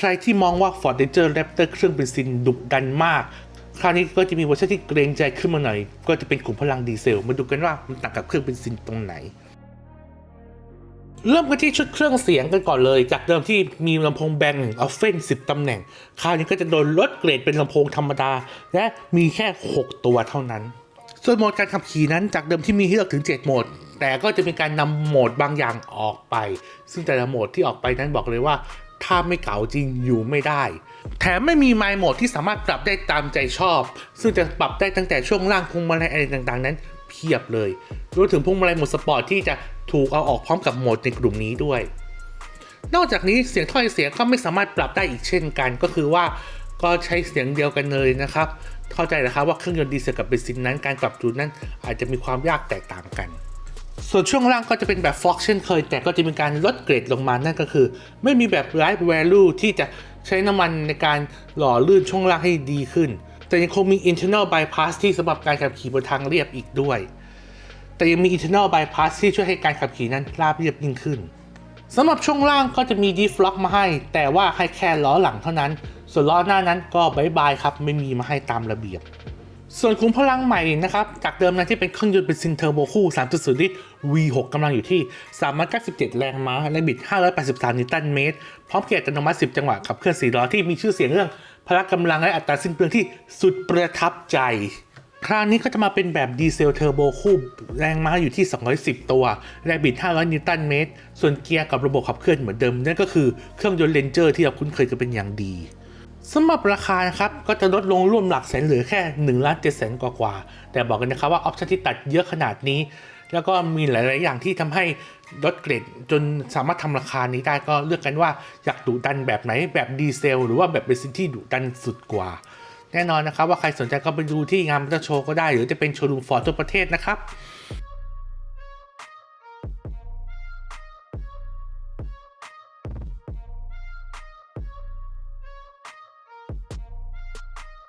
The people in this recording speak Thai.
ใครที่มองว่า Ford Ranger Raptor เครื่องเบนซินดุดันมาก คราวนี้ก็จะมีเวอร์ชันที่เกรงใจขึ้นมาหน่อย ก็จะเป็นขุมพลังดีเซล มาดูกันว่ามันต่างกับเครื่องเบนซินตรงไหน เริ่มกันที่ชุดเครื่องเสียงกันก่อนเลย จากเดิมที่มีลำโพงแบนเอาเฟน10 ตำแหน่ง คราวนี้ก็จะโดนลดเกรดเป็นลำโพงธรรมดา และมีแค่ 6 ตัวเท่านั้น ส่วนโหมดการขับขี่นั้นจากเดิมที่มีให้เลือกถึง 7 โหมดแต่ก็จะมีการนำโหมดบางอย่างออกไป ซึ่งแต่ละโหมดที่ออกไปนั้นบอกเลยว่า ถ้าไม่เก๋าจริงอยู่ไม่ได้ แถมไม่มีไมล์โหมดที่สามารถปรับได้ตามใจชอบ ซึ่งจะปรับได้ตั้งแต่ช่วงล่างพวงมาลัยอะไรต่างๆ นั้นเพียบเลยรวมถึงพวงมาลัยโหมดสปอร์ตที่จะถูกเอาออกพร้อมกับโหมดในกลุ่มนี้ด้วย นอกจากนี้เสียงถ้อยเสียงก็ไม่สามารถปรับได้อีกเช่นกัน ก็คือว่าก็ใช้เสียงเดียวกันเลยนะครับ เข้าใจนะครับว่าเครื่องยนต์ดีเซลกับเบนซินนั้นการปรับจูนนั้นอาจจะมีความยากแตกต่างกัน ส่วนช่วงล่างก็จะเป็นแบบฟ็อกเช่นเคย แต่ก็จะมีการลดเกรดลงมานั่นก็คือ ไม่มีแบบ Light Value ที่จะใช้น้ำมันในการหล่อลื่นช่วงล่างให้ดีขึ้น แต่ยังคงมี Internal Bypass ที่สำหรับการขับขี่บนทางเรียบอีกด้วย แต่ยังมี internal bypass ที่ช่วยให้การขับขี่นั้นราบเรียบยิ่งขึ้นสำหรับช่วงล่างก็จะมี diff lock มาให้ แต่ว่าให้แค่ล้อหลังเท่านั้น ส่วนล้อหน้านั้นก็บายบายครับไม่มีมาให้ตามระเบียบ ส่วนขุมพลังใหม่นะครับ จากเดิมนั้นที่เป็นเครื่องยนต์เป็นซินเทอร์โบคู่ 3.0 ลิตร V6 กำลังอยู่ที่ 397 แรงม้า และบิด 583 นิวตันเมตร พร้อมเกียร์อัตโนมัติ 10 จังหวะขับเคลื่อน4ล้อที่มีชื่อเสียงเรื่อง พละกำลังและอัตราสิ้นเปลืองที่สุดประทับใจ คราวนี้ก็จะมาเป็นแบบดีเซลเทอร์โบคู่แรงม้าอยู่ที่ 210 ตัวแรงบิด 500 นิวตันเมตร ส่วนเกียร์กับระบบขับเคลื่อนเหมือนเดิมนั่นก็คือเครื่องยนต์เลนเจอร์ที่เราคุ้นเคยกันเป็นอย่างดี สำหรับราคานะครับก็จะลดลงร่วมหลักแสนเหลือแค่1ล้าน7แสนกว่าๆแต่บอกกันนะครับว่าออปชั่นที่ตัดเยอะขนาดนี้ แล้วก็มีหลาย ๆ อย่างที่ทำให้ลดเกรดจนสามารถทำราคานี้ได้ก็เลือกกันว่าอยากดุดันแบบไหนแบบดีเซล หรือว่าแบบเบนซินที่ดุดันสุดกว่า แน่นอนนะครับว่าใครสนใจก็ไปดูที่งานมอเตอร์โชว์ก็ได้ หรือจะเป็นโชว์รูมฟอร์ดทั่วประเทศนะครับ